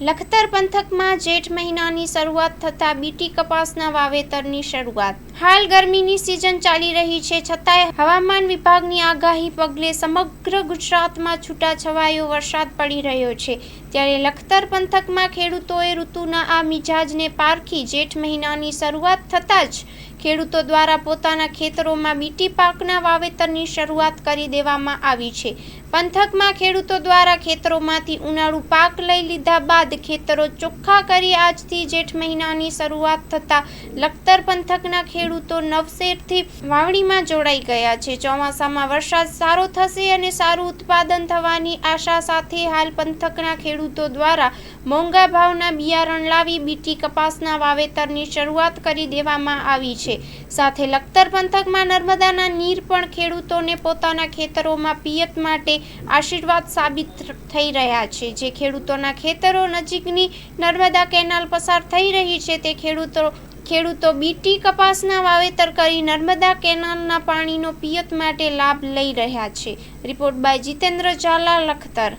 લખતર પંથકમાં જેઠ મહિનાની શરૂઆત થતાં બીટી કપાસના વાવેતરની શરૂઆત. હાલ ગરમીની સિઝન ચાલી રહી છે, છતાંય હવામાન વિભાગની આગાહી પગલે સમગ્ર ગુજરાતમાં છૂટાછવાયો વરસાદ પડી રહ્યો છે. ત્યારે લખતર પંથકમાં ખેડૂતોએ ઋતુના આ મિજાજને પારખી જેઠ મહિનાની શરૂઆત થતાં જ ખેડૂતો દ્વારા પોતાના ખેતરોમાં બીટી પાકના વાવેતરની શરૂઆત કરી દેવામાં આવી છે. પંથકમાં ખેડૂતો દ્વારા ખેતરોમાંથી ઉનાળુ પાક લઈ લીધા બાદ ખેતરો ચોખ્ખા કરી આજથી જેઠ મહિનાની શરૂઆત થતાં લખતર પંથકના ખેડૂતો નવસેરથી વાવણીમાં જોડાઈ ગયા છે. ચોમાસામાં વરસાદ સારો થશે અને સારું ઉત્પાદન થવાની આશા સાથે હાલ પંથકના ખેડૂતો દ્વારા મોંઘા ભાવના બિયારણ લાવી બીટી કપાસના વાવેતરની શરૂઆત કરી દેવામાં આવી છે. સાથે લખતર પંથકમાં નર્મદાના નીર પણ ખેડૂતોને પોતાના ખેતરોમાં પિયત માટે આશીર્વાદ સાબિત થઈ રહ્યા છે. જે ખેડૂતોના ખેતરો નજીકની નર્મદા કેનાલ પસાર થઈ રહી છે, તે ખેડૂતો ખેડૂતો બીટી કપાસના વાવેતર કરી નર્મદા કેનાલના પાણીનો પિયત માટે લાભ લઈ રહ્યા છે. Report by Jitendra Jhala, Lakhtar